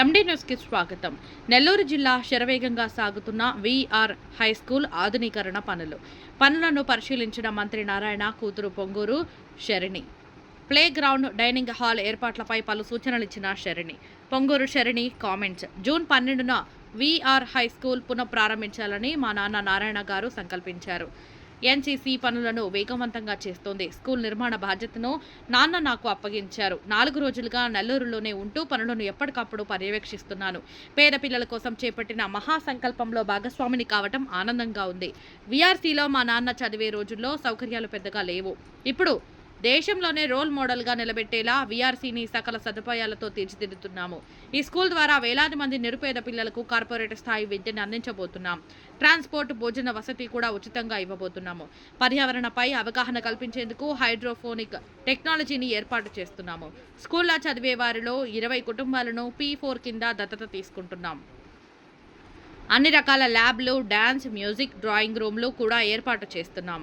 ఎండి న్యూస్కి స్వాగతం. నెల్లూరు జిల్లా శరవేగంగా సాగుతున్న విఆర్ హై స్కూల్ ఆధునీకరణ పనులు. పనులను పరిశీలించిన మంత్రి నారాయణ కూతురు Ponguru Sharani. Playground dining hall ఏర్పాట్లపై పలు సూచనలు ఇచ్చిన శరణి. పొంగూరు శరణి కామెంట్స్. జూన్ పన్నెండున విఆర్ హై స్కూల్ పునఃప్రారంభించాలని మా నాన్న నారాయణ గారు సంకల్పించారు. ఎన్సీసీ పనులను వేగవంతంగా చేస్తోంది. స్కూల్ నిర్మాణ బాధ్యతను నాన్న నాకు అప్పగించారు. నాలుగు రోజులుగా నెల్లూరులోనే ఉంటూ పనులను ఎప్పటికప్పుడు పర్యవేక్షిస్తున్నాను. పేద పిల్లల కోసం చేపట్టిన మహాసంకల్పంలో భాగస్వామిని కావటం ఆనందంగా ఉంది. వీఆర్సీలో మా నాన్న చదివే రోజుల్లో సౌకర్యాలు పెద్దగా లేవు. ఇప్పుడు దేశంలోనే రోల్ మోడల్గా నిలబెట్టేలా వీఆర్సీని సకల సదుపాయాలతో తీర్చిదిద్దుతున్నాము. ఈ స్కూల్ ద్వారా వేలాది మంది నిరుపేద పిల్లలకు కార్పొరేట్ స్థాయి విద్యను అందించబోతున్నాం. ట్రాన్స్పోర్ట్ భోజన వసతి కూడా ఉచితంగా ఇవ్వబోతున్నాము. పర్యావరణపై అవగాహన కల్పించేందుకు హైడ్రోఫోనిక్ టెక్నాలజీని ఏర్పాటు చేస్తున్నాము. స్కూల్లో చదివే వారిలో ఇరవై కుటుంబాలను పీ ఫోర్ కింద దత్తత తీసుకుంటున్నాం. అన్ని రకాల ల్యాబ్లు డ్యాన్స్ మ్యూజిక్ డ్రాయింగ్ రూమ్లు కూడా ఏర్పాటు చేస్తున్నాం.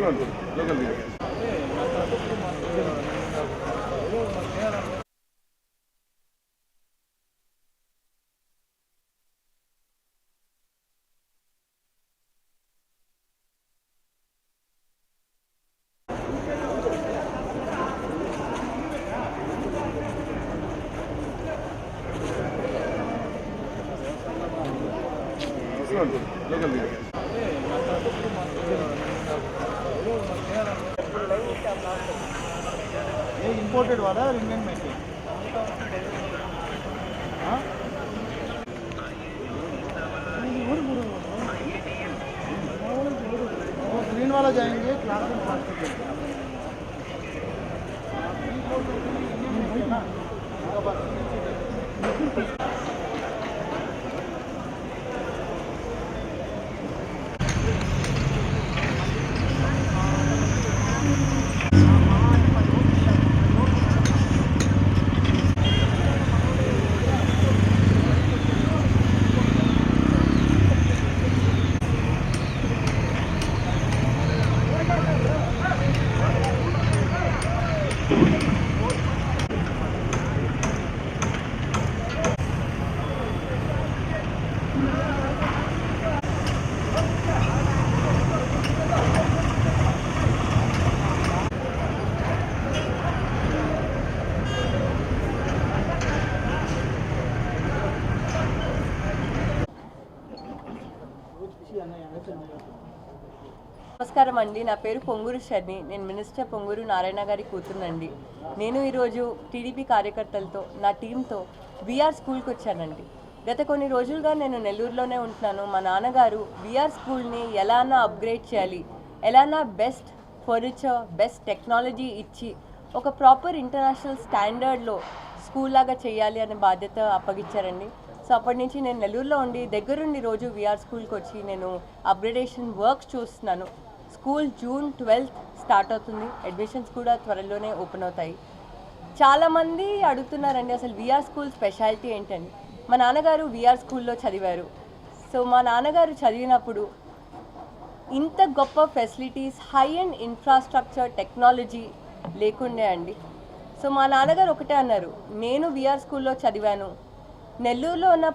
লোকাল इंपोर्टेड वाला है इंडियन मेड ग्रीन वाला जाएंगे क्लास में प्लास्टिक నమస్కారం అండి. నా పేరు పొంగూరు శర్ని నేను మినిస్టర్ పొంగూరు నారాయణ గారి కూతురునండి. నేను ఈరోజు టీడీపీ కార్యకర్తలతో నా టీంతో విఆర్ స్కూల్కి వచ్చానండి. గత కొన్ని రోజులుగా నేను నెల్లూరులోనే ఉంటున్నాను. మా నాన్నగారు విఆర్ స్కూల్ని ఎలానా అప్గ్రేడ్ చేయాలి ఎలానా బెస్ట్ ఫర్నిచర్ బెస్ట్ టెక్నాలజీ ఇచ్చి ఒక ప్రాపర్ ఇంటర్నేషనల్ స్టాండర్డ్లో స్కూల్ లాగా చేయాలి అనే బాధ్యత అప్పగించారండి. సో అప్పటి నుంచి నేను నెల్లూరులో ఉండి దగ్గరుండి రోజు విఆర్ స్కూల్కి వచ్చి నేను అప్గ్రేడేషన్ వర్క్స్ చూస్తున్నాను. స్కూల్ జూన్ ట్వెల్త్ స్టార్ట్ అవుతుంది. అడ్మిషన్స్ కూడా త్వరలోనే ఓపెన్ అవుతాయి. చాలామంది అడుగుతున్నారండి అసలు విఆర్ స్కూల్ స్పెషాలిటీ ఏంటని. మా నాన్నగారు విఆర్ స్కూల్లో చదివారు. సో మా నాన్నగారు చదివినప్పుడు ఇంత గొప్ప facilities high and infrastructure technology లేకుండే అండి. సో మా నాన్నగారు ఒకటే అన్నారు నేను విఆర్ స్కూల్లో చదివాను. నెల్లూరులో ఉన్న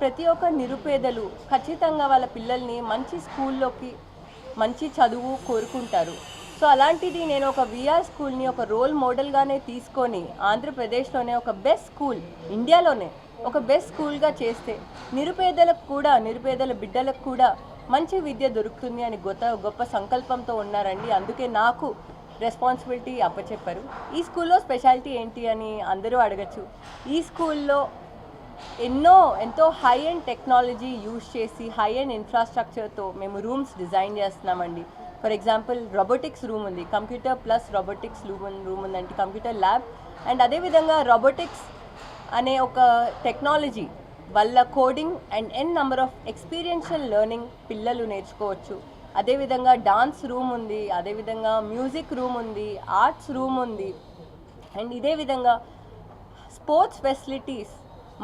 ప్రతి ఒక్క నిరుపేదలు ఖచ్చితంగా వాళ్ళ పిల్లల్ని మంచి స్కూల్లోకి మంచి చదువు కోరుకుంటారు. సో అలాంటిది నేను ఒక విఆర్ స్కూల్ని ఒక రోల్ మోడల్గానే తీసుకొని ఆంధ్రప్రదేశ్లోనే ఒక బెస్ట్ స్కూల్ ఇండియాలోనే ఒక బెస్ట్ స్కూల్గా చేస్తే నిరుపేదలకు కూడా నిరుపేదల బిడ్డలకు కూడా మంచి విద్య దొరుకుతుంది అని గొప్ప గొప్ప సంకల్పంతో ఉన్నారండి. అందుకే నాకు రెస్పాన్సిబిలిటీ అప్పచెప్పారు. ఈ స్కూల్లో స్పెషాలిటీ ఏంటి అని అందరూ అడగచ్చు. ఈ స్కూల్లో ఎన్నో ఎంతో హై అండ్ టెక్నాలజీ యూజ్ చేసి హై అండ్ ఇన్ఫ్రాస్ట్రక్చర్తో మేము రూమ్స్ డిజైన్ చేస్తున్నామండి. ఫర్ ఎగ్జాంపుల్ రోబోటిక్స్ రూమ్ ఉంది. Computer plus robotics room room ఉందంటే కంప్యూటర్ ల్యాబ్ అండ్ అదేవిధంగా రోబోటిక్స్ అనే ఒక టెక్నాలజీ వల్ల coding and n number of experiential learning పిల్లలు నేర్చుకోవచ్చు. అదేవిధంగా డాన్స్ రూమ్ ఉంది. అదేవిధంగా మ్యూజిక్ రూమ్ ఉంది. ఆర్ట్స్ రూమ్ ఉంది. అండ్ ఇదే విధంగా స్పోర్ట్స్ ఫెసిలిటీస్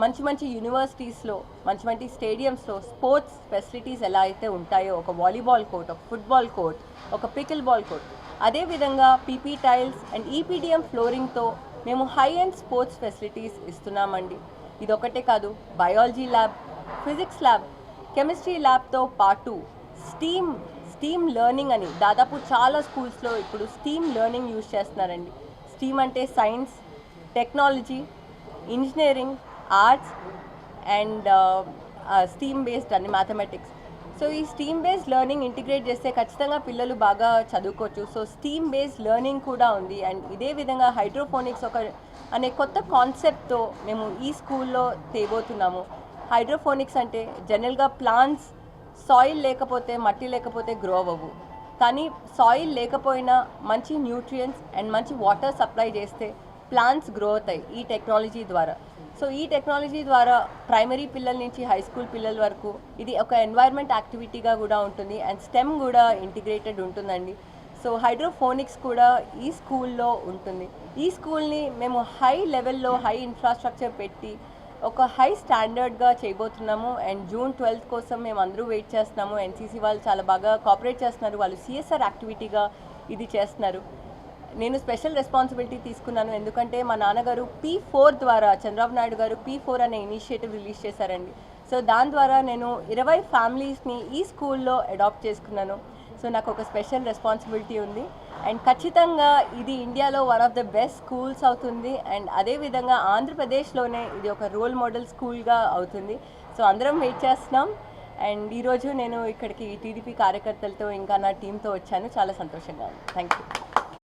మంచి మంచి యూనివర్సిటీస్లో మంచి మంచి స్టేడియంస్లో స్పోర్ట్స్ ఫెసిలిటీస్ ఎలా అయితే ఉంటాయో ఒక వాలీబాల్ కోర్ట్ ఒక ఫుట్బాల్ కోర్ట్ ఒక పికిల్ బాల్ కోర్ట్ అదేవిధంగా పీపీ టైల్స్ అండ్ ఈపీడిఎం ఫ్లోరింగ్తో మేము హై అండ్ స్పోర్ట్స్ ఫెసిలిటీస్ ఇస్తున్నామండి. ఇదొకటే కాదు biology lab physics lab chemistry ల్యాబ్తో పాటు స్టీమ్ స్టీమ్ లెర్నింగ్ అని దాదాపు చాలా స్కూల్స్లో ఇప్పుడు స్టీమ్ లెర్నింగ్ యూజ్ చేస్తున్నారండి. స్టీమ్ అంటే science technology engineering arts and STEAM based అని మ్యాథమెటిక్స్ సో ఈ స్టీమ్ బేస్డ్ లెర్నింగ్ ఇంటిగ్రేట్ చేస్తే ఖచ్చితంగా పిల్లలు బాగా చదువుకోవచ్చు. సో స్టీమ్ బేస్డ్ లెర్నింగ్ కూడా ఉంది. అండ్ ఇదే విధంగా హైడ్రోఫోనిక్స్ ఒక అనే కొత్త కాన్సెప్ట్తో మేము ఈ స్కూల్లో తేబోతున్నాము. హైడ్రోఫోనిక్స్ అంటే జనరల్గా ప్లాంట్స్ సాయిల్ లేకపోతే మట్టి లేకపోతే గ్రో అవ్వవు. కానీ సాయిల్ లేకపోయినా మంచి న్యూట్రియంట్స్ అండ్ మంచి వాటర్ సప్లై చేస్తే ప్లాంట్స్ గ్రో అవుతాయి ఈ టెక్నాలజీ ద్వారా. సో ఈ టెక్నాలజీ ద్వారా ప్రైమరీ పిల్లల నుంచి హై స్కూల్ పిల్లల వరకు ఇది ఒక ఎన్వైర్న్మెంట్ యాక్టివిటీగా కూడా ఉంటుంది అండ్ స్టెమ్ కూడా ఇంటిగ్రేటెడ్ ఉంటుందండి. సో హైడ్రోఫోనిక్స్ కూడా ఈ స్కూల్లో ఉంటుంది. ఈ స్కూల్ని మేము హై లెవెల్లో హై ఇన్ఫ్రాస్ట్రక్చర్ పెట్టి ఒక హై స్టాండర్డ్గా చేయబోతున్నాము. అండ్ జూన్ ట్వెల్త్ కోసం మేము అందరూ వెయిట్ చేస్తున్నాము. ఎన్సీసీ వాళ్ళు చాలా బాగా కోఆపరేట్ చేస్తున్నారు. వాళ్ళు సిఎస్ఆర్ యాక్టివిటీగా ఇది చేస్తున్నారు. నేను స్పెషల్ రెస్పాన్సిబిలిటీ తీసుకున్నాను. ఎందుకంటే మా నాన్నగారు పీ ఫోర్ ద్వారా చంద్రబాబు నాయుడు గారు పీ ఫోర్ అనే ఇనిషియేటివ్ రిలీజ్ చేశారండి. సో దాని ద్వారా నేను ఇరవై ఫ్యామిలీస్ని ఈ స్కూల్లో అడాప్ట్ చేసుకున్నాను. సో నాకు ఒక స్పెషల్ రెస్పాన్సిబిలిటీ ఉంది. అండ్ ఖచ్చితంగా ఇది ఇండియాలో one of the best schools అవుతుంది. అండ్ అదేవిధంగా ఆంధ్రప్రదేశ్లోనే ఇది ఒక రోల్ మోడల్ స్కూల్గా అవుతుంది. సో అందరం వెయిట్ చేస్తున్నాం. అండ్ ఈరోజు నేను ఇక్కడికి టీడీపీ కార్యకర్తలతో ఇంకా నా టీంతో వచ్చాను. చాలా సంతోషంగా ఉంది. Thank you